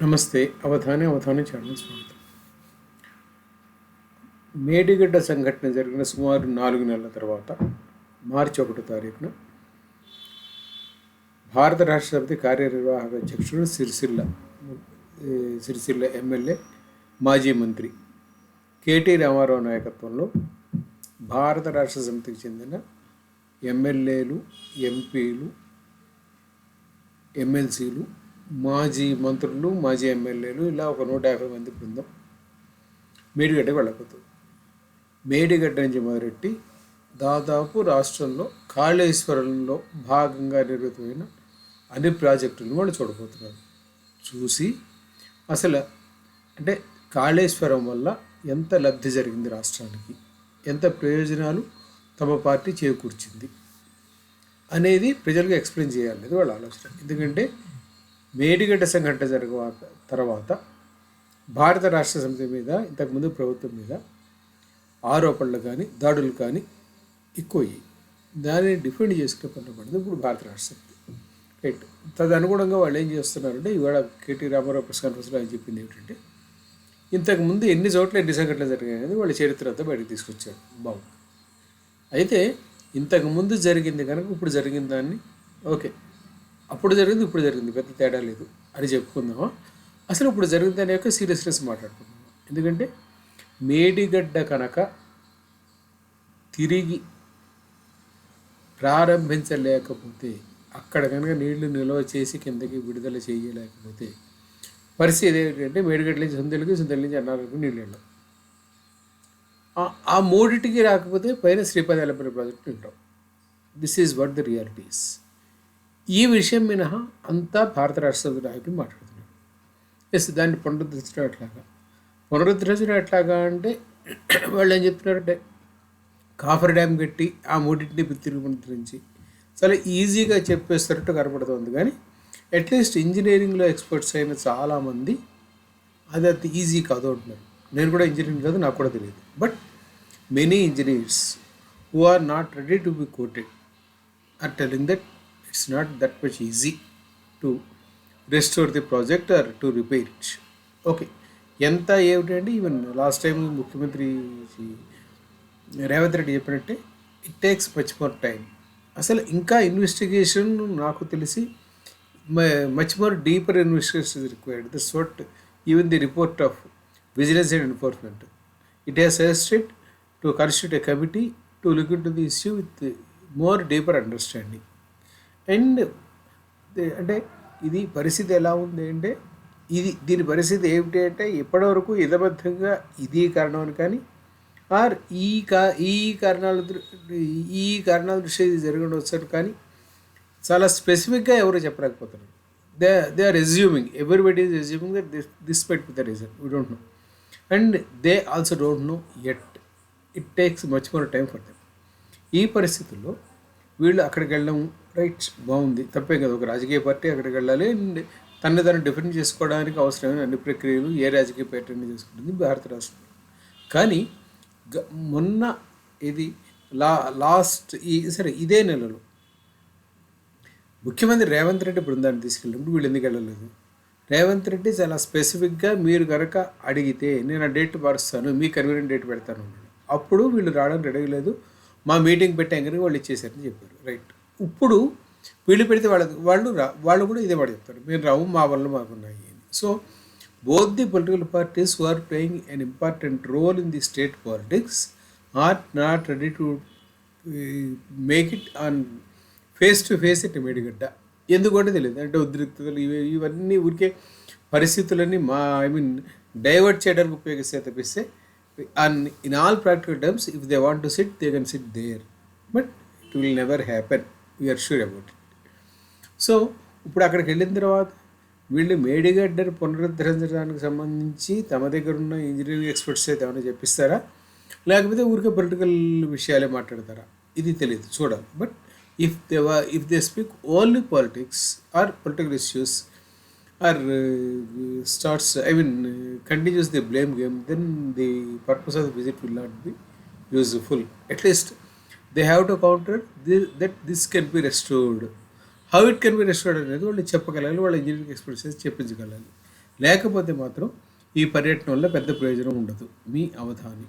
నమస్తే అవధానే అవధాని ఛానల్ స్వాగతం. మేడిగడ్డ సంఘటన జరిగిన సుమారు నాలుగు నెలల తర్వాత మార్చి ఒకటో తారీఖున భారత రాష్ట్రపతి కార్యనిర్వాహక అధ్యక్షుడు సిరిసిల్ల సిరిసిల్ల ఎమ్మెల్యే మాజీ మంత్రి కేటీ రామారావు నాయకత్వంలో భారత రాష్ట్ర సమితికి చెందిన ఎమ్మెల్యేలు ఎంపీలు ఎమ్మెల్సీలు మాజీ మంత్రులు మాజీ ఎమ్మెల్యేలు ఇలా ఒక నూట యాభై మంది బృందం మేడిగడ్డకు వెళ్ళకపోతుంది మేడిగడ్డ నుంచి మొదలెట్టి దాదాపు రాష్ట్రంలో కాళేశ్వరంలో భాగంగా నిర్మితమైన అన్ని ప్రాజెక్టులను వాళ్ళు చూడబోతున్నారు. చూసి అసలు అంటే కాళేశ్వరం వల్ల ఎంత లబ్ధి జరిగింది రాష్ట్రానికి? ఎంత ప్రయోజనాలు తమ పార్టీ చేకూర్చింది? అనేది ప్రజలకు ఎక్స్ప్లెయిన్ చేయాలనేది వాళ్ళ ఆలోచన. ఎందుకంటే మేడిగడ్డ సంఘటన జరిగిన తర్వాత భారత రాష్ట్ర సమితి మీద ఇంతకుముందు ప్రభుత్వం మీద ఆరోపణలు కానీ దాడులు కానీ ఎక్కువయ్యాయి. దానిని డిఫెండ్ చేసుకునే పనులు పడింది ఇప్పుడు భారత రాష్ట్ర సమితి. రైట్ తదనుగుణంగా వాళ్ళు ఏం చేస్తున్నారంటే ఇవాళ కేటీ రామారావు ప్రెస్ కాన్ఫరెన్స్లో ఆయన చెప్పింది ఏమిటంటే ఇంతకుముందు ఎన్ని చోట్ల ఎన్ని సంఘటనలు జరిగాయి అనేది వాళ్ళ చరిత్ర అంతా బయటకు తీసుకొచ్చారు. బాగుంది. అయితే ఇంతకు ముందు జరిగింది కనుక ఇప్పుడు జరిగిన దాన్ని ఓకే. అప్పుడు జరిగింది ఇప్పుడు జరిగింది. పెద్ద తేడా లేదు. అని చెప్పుకుందామా? అసలు ఇప్పుడు జరిగింది అనే యొక్క సీరియస్నెస్ మాట్లాడుకుందాం ఎందుకంటే మేడిగడ్డ కనుక తిరిగి ప్రారంభించలేకపోతే అక్కడ కనుక నీళ్ళు నిల్వ చేసి కిందకి విడుదల చేయలేకపోతే పరిస్థితి ఏంటంటే మేడిగడ్డ నుంచి సుందెలకి సుందెల నుంచి అన్నారకు నీళ్ళు వెళ్ళాం ఆ- మూడింటికి మూడిటికి రాకపోతే పైన శ్రీపతి ప్రాజెక్టు ఉంటాం this is what the realities ఈ విషయం మినహా అంతా భారత రాష్ట్ర నాయకులు మాట్లాడుతున్నారు. ఎస్ దాన్ని పునరుద్ధరించడం ఎట్లాగా పునరుద్ధరించడం ఎట్లాగా అంటే వాళ్ళు ఏం చెప్తున్నారంటే కాఫర్ డ్యామ్ కట్టి ఆ మూడింటిని పునరుద్ధరించి చాలా ఈజీగా చెప్పేస్తున్నట్టు కనపడుతుంది. కానీ అట్లీస్ట్ ఇంజనీరింగ్లో ఎక్స్పర్ట్స్ అయిన చాలామంది అది అంత ఈజీ కాదు అంటున్నారు. నేను కూడా ఇంజనీరింగ్ కాదు నాకు కూడా తెలియదు. But many engineers who are not ready to be quoted are telling that it's not that much easy to restore the project or to repair it okay ఎంత ఏమిటంటే ఈవెన్ లాస్ట్ టైం ముఖ్యమంత్రి రేవంత్ రెడ్డి చెప్పినట్టే it takes much more time అసలు ఇంకా investigation నాకు తెలిసి much more deeper investigation is required this what even the report of vigilance and enforcement it has suggested to constitute a committee to look into the issue with more deeper understanding and అంటే ఇది పరిస్థితి ఎలా ఉంది అంటే ఇది దీని పరిస్థితి ఏమిటి అంటే ఇప్పటివరకు ఇదబద్ధంగా ఇది కారణం అని కానీ ఆర్ ఈ కా ఈ కారణాల ఈ కారణాల దృష్టి ఇది జరగడం కానీ చాలా స్పెసిఫిక్గా ఎవరు చెప్పలేకపోతున్నారు. They they are resuming everybody is resuming that this this pet with the reason we don't know and they also don't know at it takes much more time for them ఈ పరిస్థితుల్లో వీళ్ళు అక్కడికి వెళ్ళడం రైట్ బాగుంది. తప్పే కదా ఒక రాజకీయ పార్టీ అక్కడికి వెళ్ళాలి అండ్ తనని తను డిఫెండ్ చేసుకోవడానికి అవసరమైన అన్ని ప్రక్రియలు ఏ రాజకీయ పార్టీ అయినా చేసుకుంటుంది భారత రాష్ట్రం. కానీ గ- మొన్న ఇది లా లాస్ట్ ఈ సరే ఇదే నెలలో ముఖ్యమంత్రి రేవంత్ రెడ్డి బృందాన్ని తీసుకెళ్ళినప్పుడు వీళ్ళు ఎందుకు వెళ్ళలేదు? రేవంత్ రెడ్డి చాలా స్పెసిఫిక్గా మీరు కనుక అడిగితే నేను ఆ డేట్ మారుస్తాను మీ కన్వీనియంట్ డేట్ పెడతాను అప్పుడు వీళ్ళు రావడానికి రెడీ లేదు మా మీటింగ్ పెట్టాం కనుక వాళ్ళు ఇచ్చేసారని చెప్పారు. రైట్. ఇప్పుడు వీళ్ళు పెడితే వాళ్ళకి వాళ్ళు రా వాళ్ళు కూడా ఇదే వాడు చెప్తారు. మీరు రావు మా వల్ల మాకున్నాయి అని. So both the political parties who are playing an important role in the state politics are not ready to make it on face to face it Medigadda ఎందుకంటే తెలియదు. అంటే ఉద్రిక్తతలు ఇవి ఇవన్నీ ఊరికే పరిస్థితులన్నీ మా ఐ మీన్ డైవర్ట్ చేయడానికి ఉపయోగిస్తే తప్పిస్తే and in all practical terms if they want to sit they can sit there but it will never happen we're sure about it so ఇప్పుడు అక్కడికి వెళ్ళిన తర్వాత వీళ్ళు మేడిగడ్డను పునరుద్ధరించడానికి సంబంధించి తమ దగ్గర ఉన్న ఇంజనీరింగ్ ఎక్స్పర్ట్స్ అయితే ఏమైనా చెప్పిస్తారా? లేకపోతే ఊరికే పొలిటికల్ విషయాలే మాట్లాడతారా? ఇది తెలియదు. చూడాలి. But if they if they speak only politics or political issues or starts I mean continues the blame game then the purpose of visit will not be useful at least they have to counter the that this can be restored how it can be restored అనేది వాళ్ళు చెప్పగలగాలి వాళ్ళ engineering experts చెప్పించగలగాలి. లేకపోతే మాత్రం ఈ పర్యటన వల్ల పెద్ద ప్రయోజనం ఉండదు. మీ అవధాని.